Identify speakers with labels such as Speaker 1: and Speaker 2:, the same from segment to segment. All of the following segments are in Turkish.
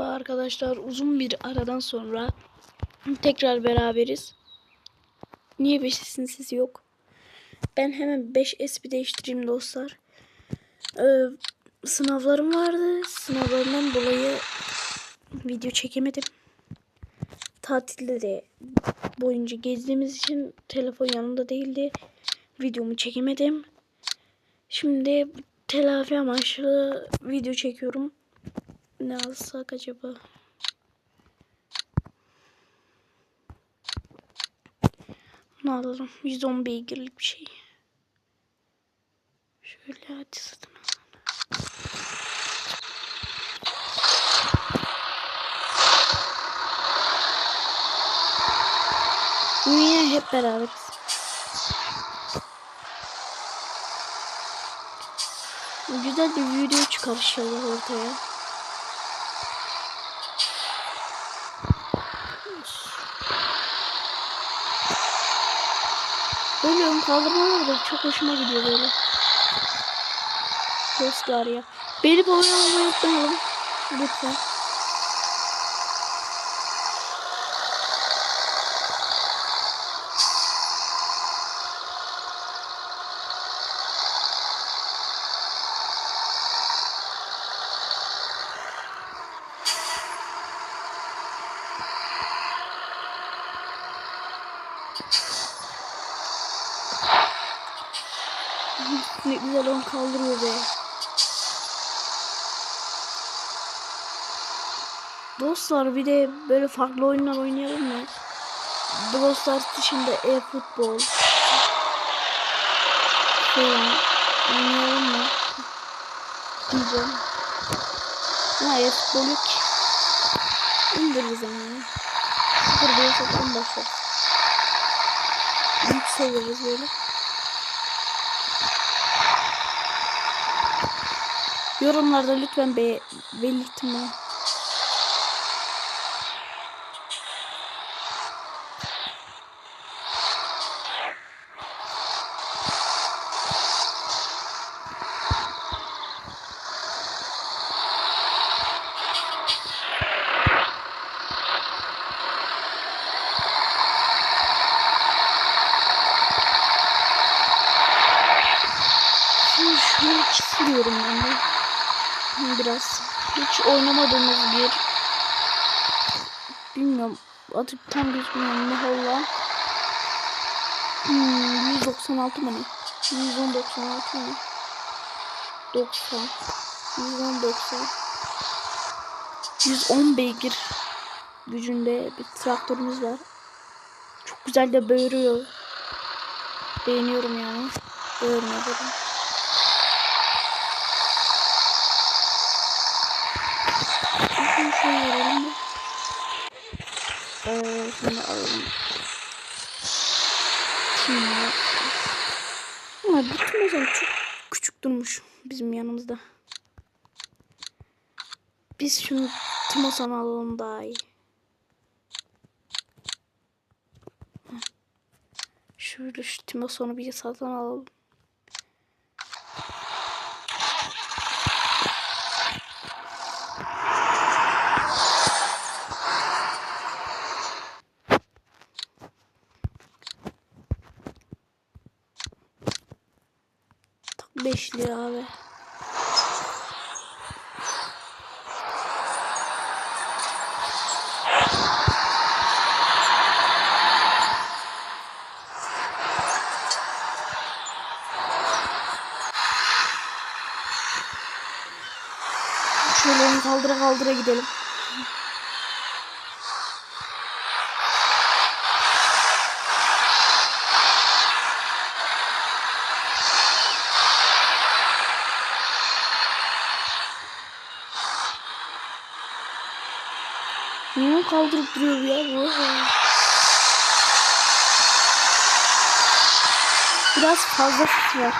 Speaker 1: Merhaba arkadaşlar. Uzun bir aradan sonra tekrar beraberiz. Niye 5 S'in sesi yok? Ben hemen 5 S bir değiştireyim dostlar. Ee, sınavlarım vardı. Sınavlarından dolayı video çekemedim. Tatilde de boyunca gezdiğimiz için telefon yanımda değildi. Videomu çekemedim. Şimdi telafi amaçlı video çekiyorum. Ne alsak acaba? Ne alalım? 110 beygirlik bir şey. Şöyle hadi satın alalım. Yine hep beraberiz. Güzel bir video çıkar inşallah ortaya. Ön kaldırmalar da çok hoşuma gidiyor böyle. Dostlar ya. Beni abone olmayı unutmayalım. Lütfen. Ne güzel ön kaldırıyor be. Dostlar bir de böyle farklı oyunlar oynayalım mı? Brawl Stars dışında e-futbol falan oynayalım mı? Diyeceğim. Ha e-futbol yok ki. İndiririz ama. Sıfır bir. Büyük severiz böyle. Yorumlarda lütfen be belirtin bana. Şimdi şunu çiziyorum ben de. Biraz. Hiç oynamadığımız bir bilmiyorum adı tam gözükmüyor ne halla. Hmm, 196 mı ne? 196 mı? 90 110 90 110 beygir gücünde bir traktörümüz var. Çok güzel de böğürüyor. Beğeniyorum yani. Böğürme dedim. Şimdi şöyle verelim de. Ee, şimdi alalım. Şimdi. Ama bütün mesela çok küçük durmuş bizim yanımızda. Biz şunu Timosan'ı alalım daha iyi. Şöyle şu Timosan'ı bir satın alalım. Beşli abi. Şöyle onu kaldıra kaldıra gidelim. Niye kaldırıp duruyor ya? Biraz fazla ses var.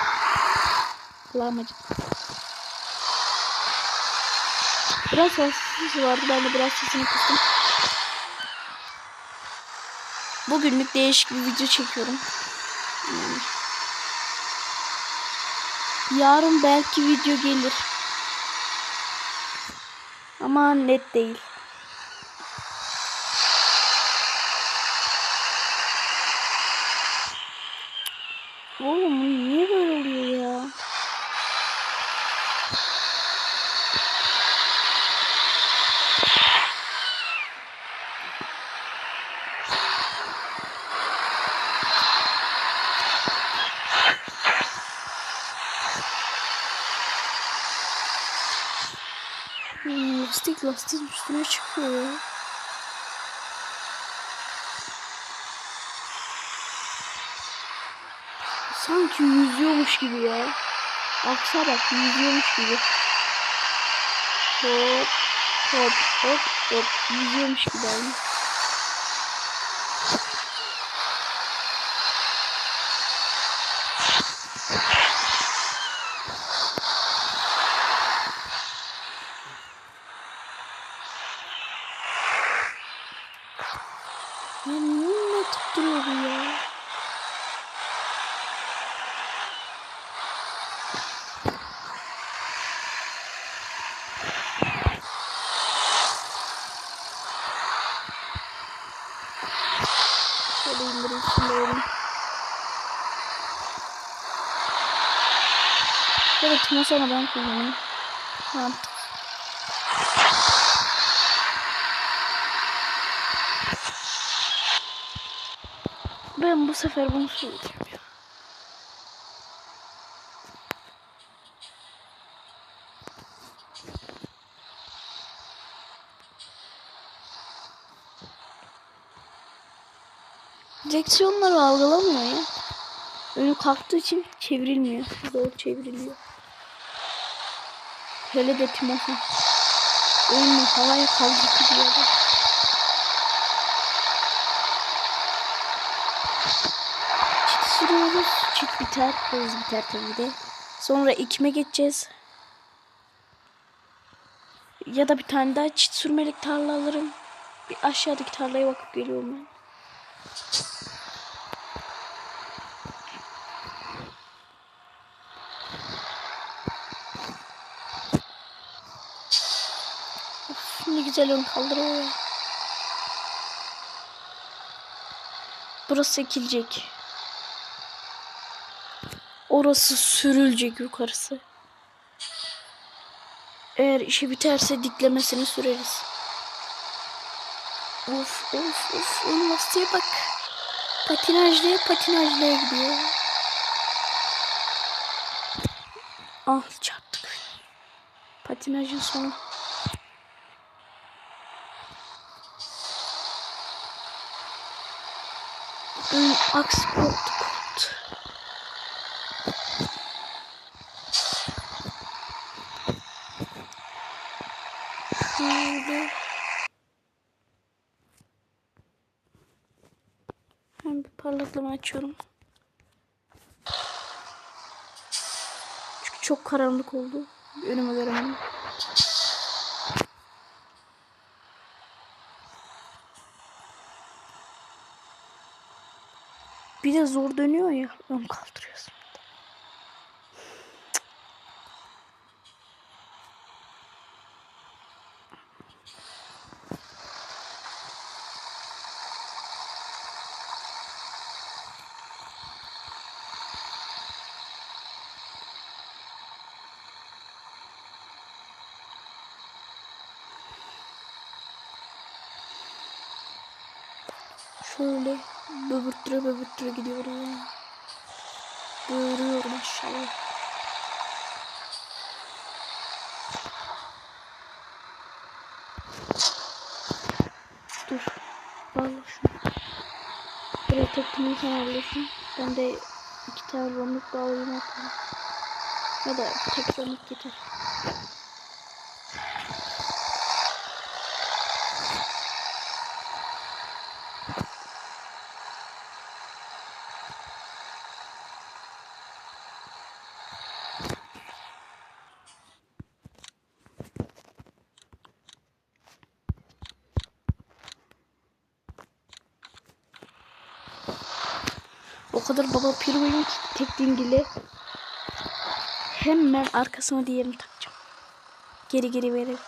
Speaker 1: Kulağımacık. Biraz fazla vardı. Ben de biraz sesini kıstım. Bugünlük değişik bir video çekiyorum. Yarın belki video gelir. Ama net değil. Lastiğin üstüne çıkıyor ya. Sanki yüzüyormuş gibi ya. Aksa bak yüzüyormuş gibi. Hop hop hop hop yüzüyormuş gibi aynı. Ya niye atıp duruyor bu ya? Şöyle indireyim şimdi oğlum. Evet tüm sonra ben kullanayım. Mantık. Ben bu sefer bunu söyleyeceğim. Direksiyonları algılamıyor ya. Önü kalktığı için çevrilmiyor. Zor çevriliyor. Hele de Timothy. Önünü havaya kaldırdı adam. Çit sürüyoruz. Çit biter. Hız biter tabii de. Sonra ekime geçeceğiz. Ya da bir tane daha çit sürmelik tarla alırım. Bir aşağıdaki tarlaya bakıp geliyorum ben. Of, ne güzel ön kaldırıyor. Burası ekilecek. Orası sürülecek yukarısı. Eğer işi biterse diklemesini süreriz. Of of of. Lastiğe bak. Patinajlıya patinajlıya gidiyor. Ah çarptık. Patinajın sonu. Ön aks koptu koptu. Ben bir parlaklama açıyorum. Çünkü çok karanlık oldu. Önüme göremedim. Bir de zor dönüyor ya. Ön kaldırıyorsun. Şöyle böbürttüre böbürttüre gidiyorum ya. Böğürüyorum aşağıya. Dur. Bağla şunu. Buraya tekniği sen. Ben de iki tane romluk bağlayayım atalım. Ya da tek romluk yeter. O kadar baba piroyum ki tek dingili. Hemen arkasına diğerini takacağım. Geri geri verir.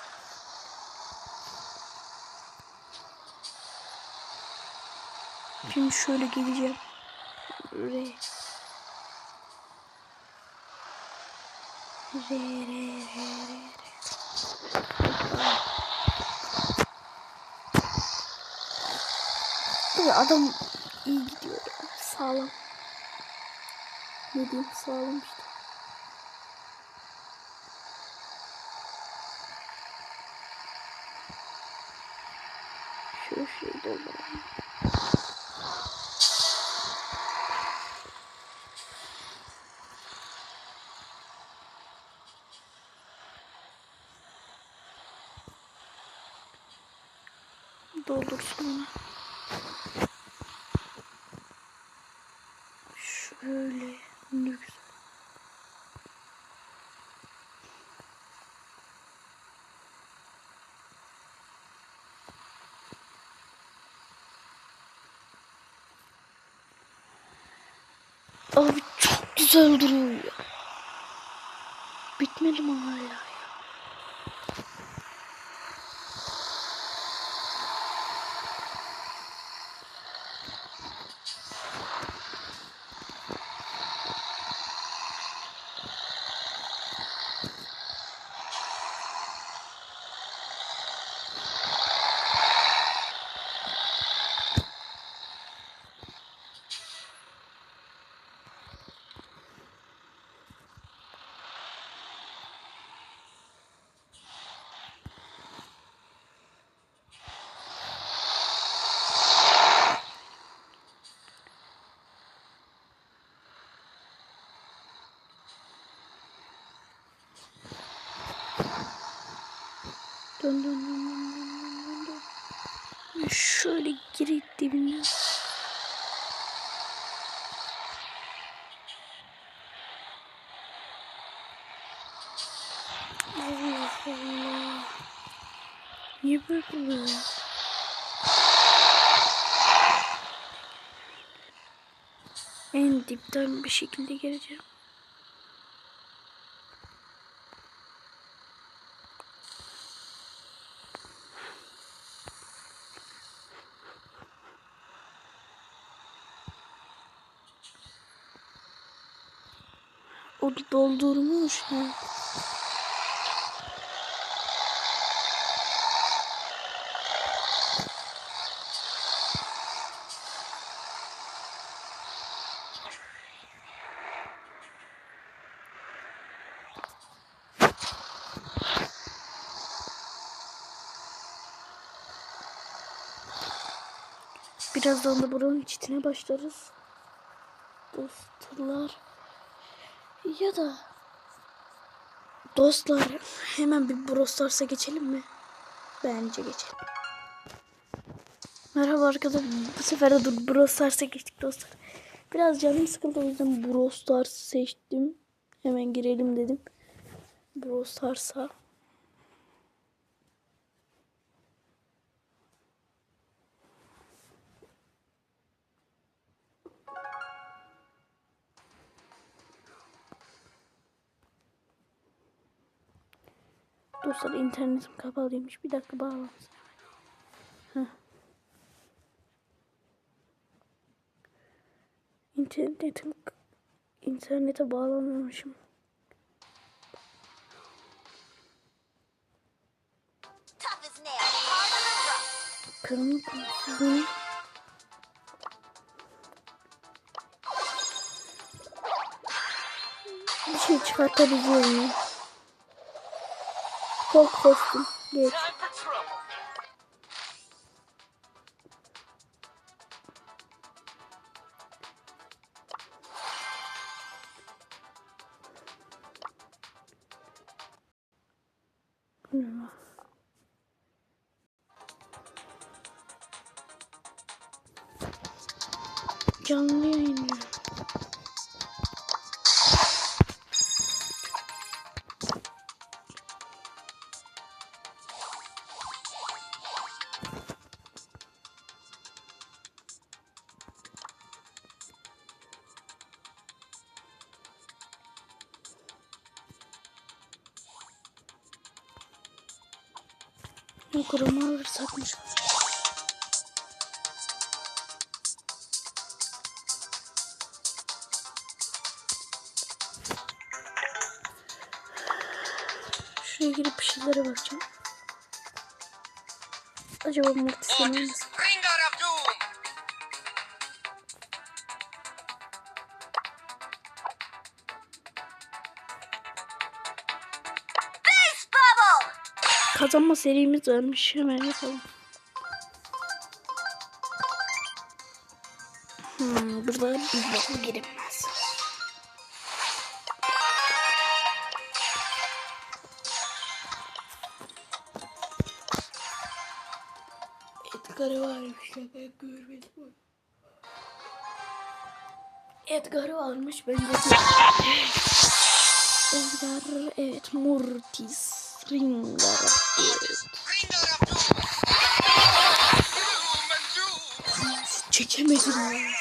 Speaker 1: Şimdi şöyle geleceğim. Re. Re re re re. Tabii adam iyi gidiyor ya. Sağlam. Ne diyeyim sağlam işte. Şu şeyde olalım. Ya. Bitmedi mi hala ya? Dön dön dön dön dön dön dön. Şöyle gir dibine. Allah Allah. Niye böyle oluyor? En dipten bir şekilde gireceğim. O doldurmuş ha. Birazdan da buranın çitine başlarız. Dostlar. Ya da dostlar hemen bir Brawl Stars'a geçelim mi? Bence geçelim. Merhaba arkadaşlar. Bu sefer de dur Brawl Stars'a geçtik dostlar. Biraz canım sıkıldı o yüzden Brawl Stars seçtim. Hemen girelim dedim. Brawl Dostlar internetim kapalıymış. Bir dakika bağlansın. Heh. İnternetim internete bağlanmamışım. Karanlık sizin bir şey çıkartabiliyor muyum? Çok kostüm. Geç. Canlı yayın. Satmış. Şuraya girip bir şeylere bakacağım. Acaba Mortis yener kazanma serimiz varmış. Hemen yapalım. Hmm, burada bir bakı girilmez. Edgar'ı varmış ya ben görmedim. Edgar'ı varmış ben de Edgar evet Mortis. Evet. Çekemedim ya.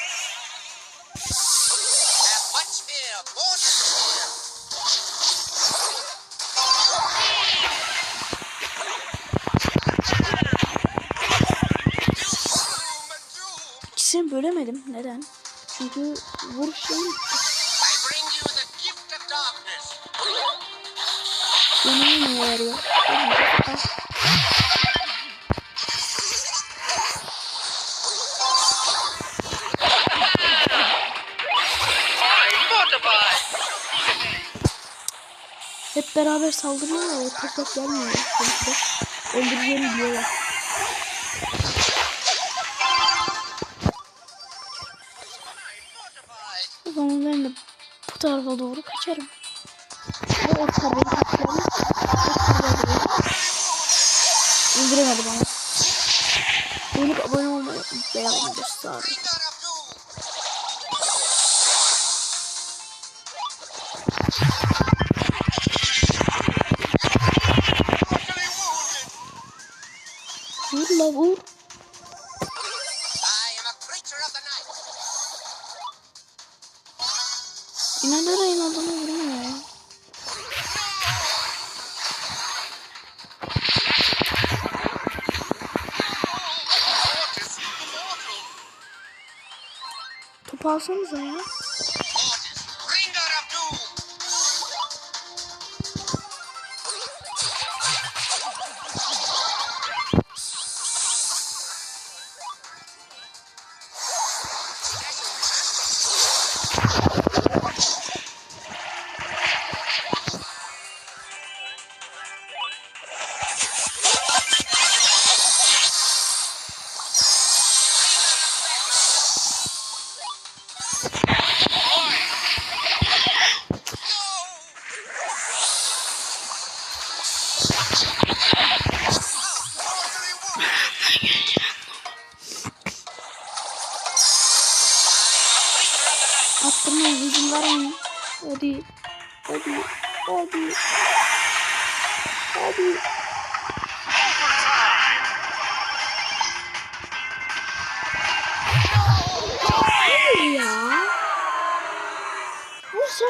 Speaker 1: Bölemedim. Neden? Çünkü vuruş şeyim mı yarıyor? Hep beraber saldırıyorlar. Tek tek gelmiyor. Sonuçta öldüreceğini biliyorlar. O zaman ben de bu tarafa doğru kaçarım. Ve o tarafa kaçarım. Ama. Beğenip abone olmayı abi. Vur 松子。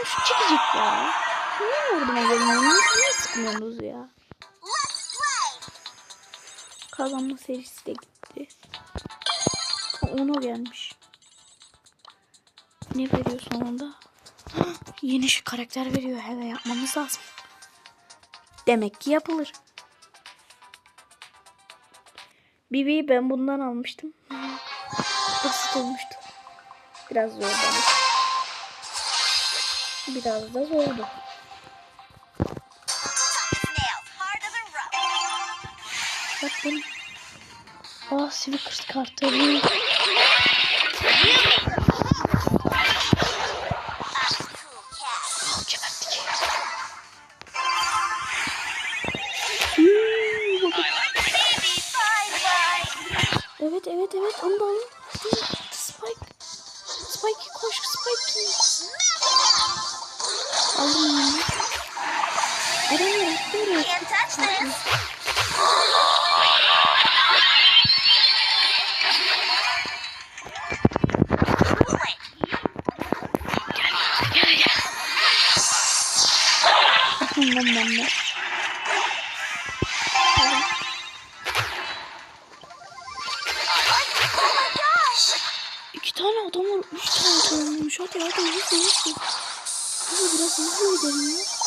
Speaker 1: Şu çıkacak ya. Niye vurdum gelmiyorsunuz? Niye sıkmıyorsunuz ya? Kazanma serisi de gitti. Ona gelmiş. Ne veriyor sonunda? Yeni şu karakter veriyor. Hemen yapmamız lazım. Demek ki yapılır. Bibi'yi ben bundan almıştım. Basit olmuştu. Biraz ama. Biraz da zordu. Bak benim. Aa Snickers kartı. Hadi biraz hızlı gidelim ya.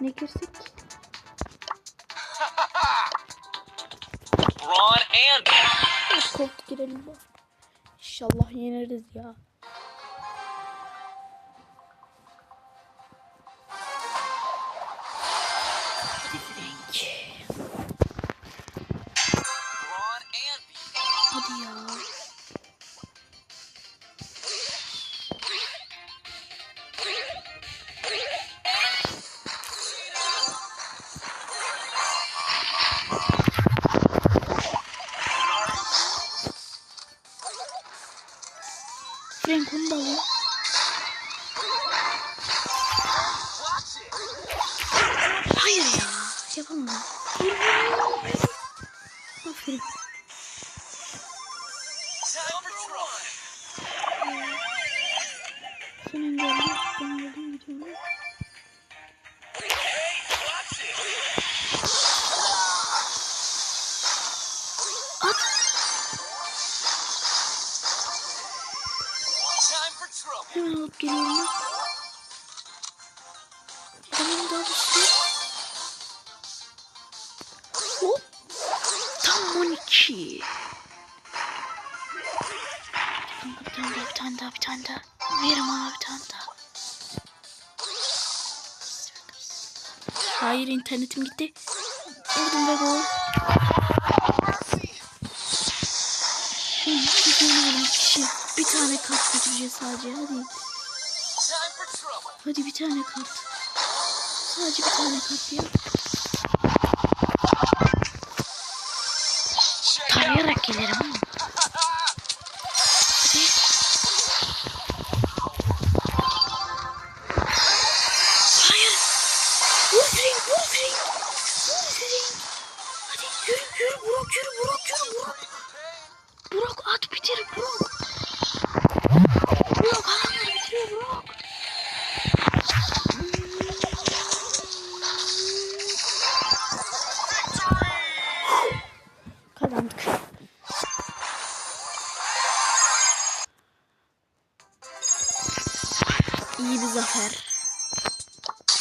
Speaker 1: Ne girsek?
Speaker 2: Ron and
Speaker 1: Biraz Colt girelim. İnşallah yeneriz ya. Aferin. İnternetim gitti. Vurdum ve gol. Bir tane kart götüreceğiz sadece. Hadi. Hadi bir tane kart. Sadece bir tane kart ya. İyi bir zafer.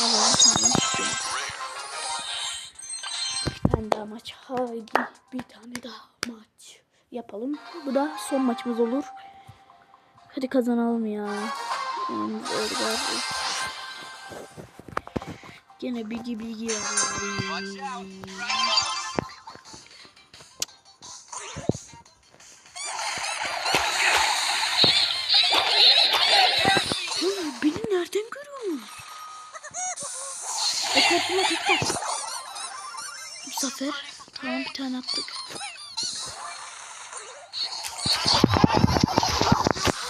Speaker 1: Allah'ım sana şükür. Bir tane daha maç. Haydi bir tane daha maç yapalım. Bu da son maçımız olur. Hadi kazanalım ya. Gene bilgi bilgi var. Tamam bir tane attık.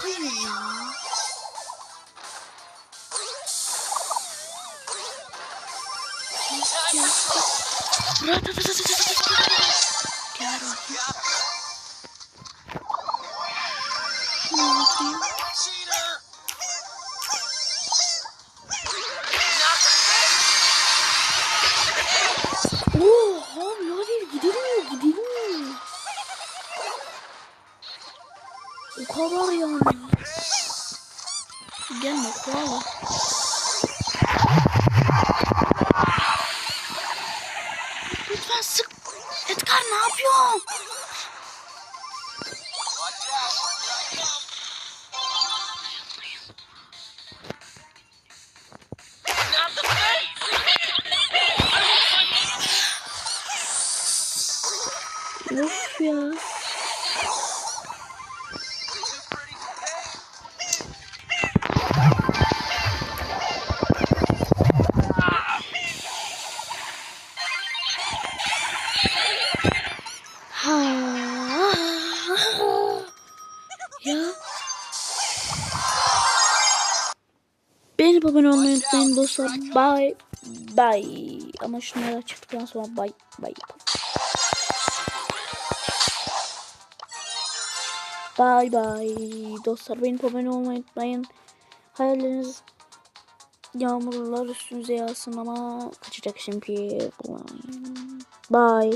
Speaker 1: Hayır ya. Ya. Bırak, bırak, bırak, bırak, bırak, bırak. Gel bakayım. Ya. Abone olmayı unutmayın dostlar. Bye bye. Ama şunları çıktıktan sonra bye bye. Bye bye. Dostlar beni abone olmayı unutmayın. Hayalleriniz yağmurlar üstünüze yağsın ama kaçacak şimdi. Bye.